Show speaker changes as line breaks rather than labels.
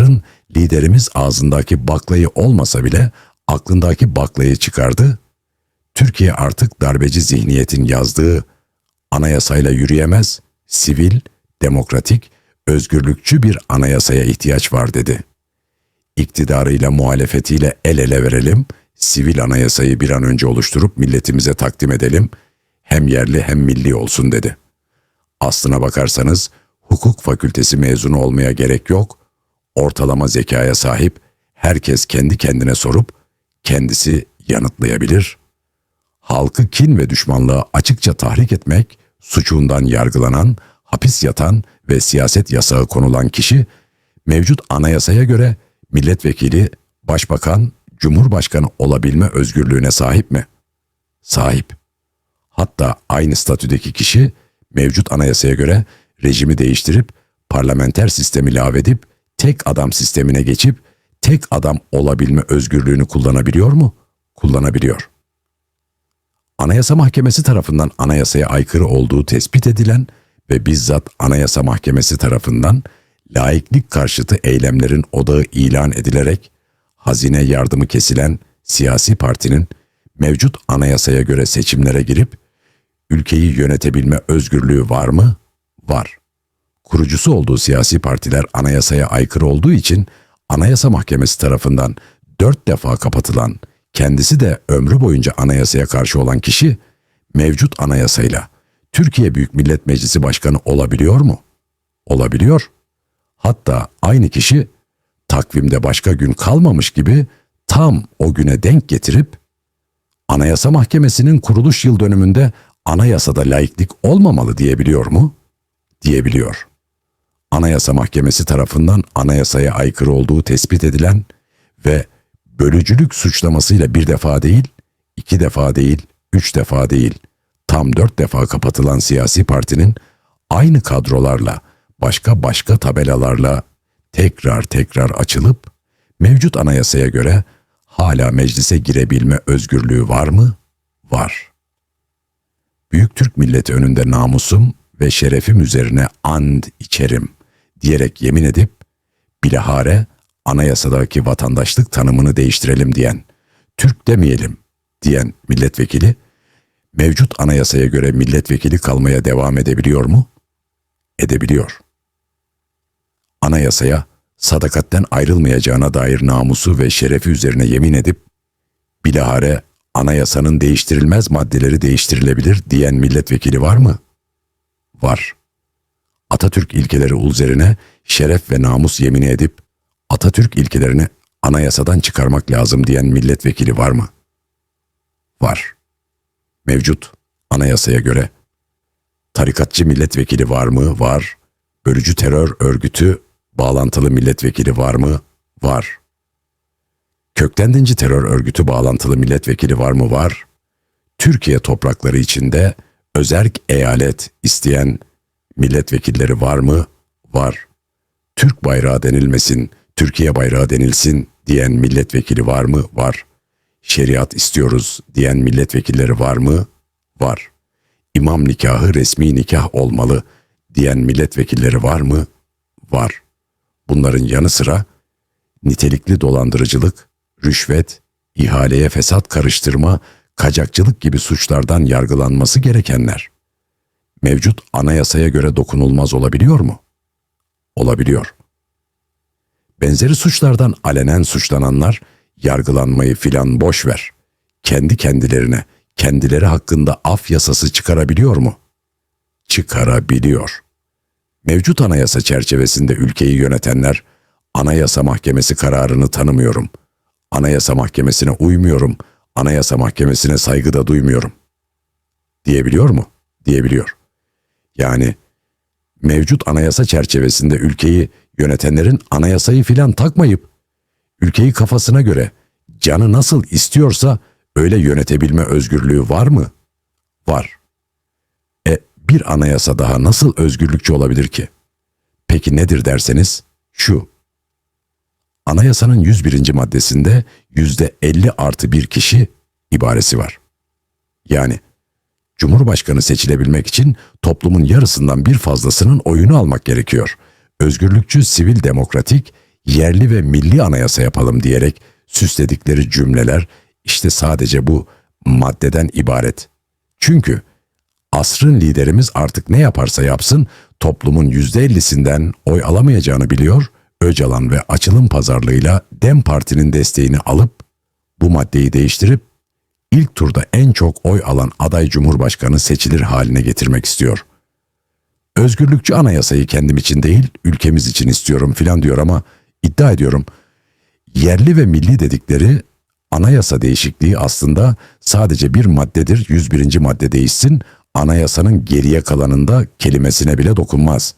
asrın liderimiz ağzındaki baklayı olmasa bile aklındaki baklayı çıkardı. Türkiye artık darbeci zihniyetin yazdığı anayasayla yürüyemez, sivil, demokratik, özgürlükçü bir anayasaya ihtiyaç var dedi. İktidarıyla muhalefetiyle el ele verelim, sivil anayasayı bir an önce oluşturup milletimize takdim edelim, hem yerli hem milli olsun dedi. Aslına bakarsanız hukuk fakültesi mezunu olmaya gerek yok, ortalama zekaya sahip herkes kendi kendine sorup kendisi yanıtlayabilir. Halkı kin ve düşmanlığa açıkça tahrik etmek, suçundan yargılanan, hapis yatan ve siyaset yasağı konulan kişi mevcut anayasaya göre milletvekili, başbakan, cumhurbaşkanı olabilme özgürlüğüne sahip mi? Sahip. Hatta aynı statüdeki kişi mevcut anayasaya göre rejimi değiştirip parlamenter sistemi lağvedip tek adam sistemine geçip tek adam olabilme özgürlüğünü kullanabiliyor mu? Kullanabiliyor. Anayasa Mahkemesi tarafından anayasaya aykırı olduğu tespit edilen ve bizzat Anayasa Mahkemesi tarafından laiklik karşıtı eylemlerin odağı ilan edilerek hazine yardımı kesilen siyasi partinin mevcut anayasaya göre seçimlere girip ülkeyi yönetebilme özgürlüğü var mı? Var. Kurucusu olduğu siyasi partiler anayasaya aykırı olduğu için Anayasa Mahkemesi tarafından dört defa kapatılan, kendisi de ömrü boyunca anayasaya karşı olan kişi mevcut anayasayla Türkiye Büyük Millet Meclisi Başkanı olabiliyor mu? Olabiliyor. Hatta aynı kişi takvimde başka gün kalmamış gibi tam o güne denk getirip Anayasa Mahkemesi'nin kuruluş yıl dönümünde anayasada laiklik olmamalı diyebiliyor mu? Diyebiliyor. Anayasa Mahkemesi tarafından anayasaya aykırı olduğu tespit edilen ve bölücülük suçlamasıyla bir defa değil, iki defa değil, üç defa değil, tam dört defa kapatılan siyasi partinin aynı kadrolarla, başka başka tabelalarla tekrar tekrar açılıp mevcut anayasaya göre hala meclise girebilme özgürlüğü var mı? Var. Büyük Türk milleti önünde namusum ve şerefim üzerine and içerim diyerek yemin edip bilahare anayasadaki vatandaşlık tanımını değiştirelim diyen, Türk demeyelim diyen milletvekili mevcut anayasaya göre milletvekili kalmaya devam edebiliyor mu? Edebiliyor. Anayasaya sadakatten ayrılmayacağına dair namusu ve şerefi üzerine yemin edip bilahare anayasanın değiştirilmez maddeleri değiştirilebilir diyen milletvekili var mı? Var. Atatürk ilkeleri üzerine şeref ve namus yemini edip Atatürk ilkelerini anayasadan çıkarmak lazım diyen milletvekili var mı? Var. Mevcut anayasaya göre tarikatçı milletvekili var mı? Var. Bölücü terör örgütü bağlantılı milletvekili var mı? Var. Kökten dinci terör örgütü bağlantılı milletvekili var mı? Var. Türkiye toprakları içinde özerk eyalet isteyen milletvekilleri var mı? Var. Türk bayrağı denilmesin, Türkiye bayrağı denilsin diyen milletvekili var mı? Var. Şeriat istiyoruz diyen milletvekilleri var mı? Var. İmam nikahı resmi nikah olmalı diyen milletvekilleri var mı? Var. Bunların yanı sıra nitelikli dolandırıcılık, rüşvet, ihaleye fesat karıştırma, kacakçılık gibi suçlardan yargılanması gerekenler mevcut anayasaya göre dokunulmaz olabiliyor mu? Olabiliyor. Benzeri suçlardan alenen suçlananlar yargılanmayı filan boş ver. Kendi kendilerine, kendileri hakkında af yasası çıkarabiliyor mu? Çıkarabiliyor. Mevcut anayasa çerçevesinde ülkeyi yönetenler Anayasa Mahkemesi kararını tanımıyorum. Anayasa Mahkemesi'ne uymuyorum. Anayasa Mahkemesi'ne saygı da duymuyorum. Diyebiliyor mu? Diyebiliyor. Yani mevcut anayasa çerçevesinde ülkeyi yönetenlerin anayasayı filan takmayıp ülkeyi kafasına göre canı nasıl istiyorsa öyle yönetebilme özgürlüğü var mı? Var. E bir anayasa daha nasıl özgürlükçü olabilir ki? Peki nedir derseniz şu. Anayasanın 101. maddesinde yüzde 50 artı bir kişi ibaresi var. Yani Cumhurbaşkanı seçilebilmek için toplumun yarısından bir fazlasının oyunu almak gerekiyor. Özgürlükçü, sivil demokratik, yerli ve milli anayasa yapalım diyerek süsledikleri cümleler işte sadece bu maddeden ibaret. Çünkü asrın liderimiz artık ne yaparsa yapsın toplumun yüzde ellisinden oy alamayacağını biliyor. Öcalan ve açılım pazarlığıyla Dem Parti'nin desteğini alıp bu maddeyi değiştirip ilk turda en çok oy alan aday cumhurbaşkanı seçilir haline getirmek istiyor. Özgürlükçü anayasayı kendim için değil, ülkemiz için istiyorum filan diyor ama iddia ediyorum yerli ve milli dedikleri anayasa değişikliği aslında sadece bir maddedir. 101. madde değişsin, anayasanın geriye kalanında kelimesine bile dokunmaz.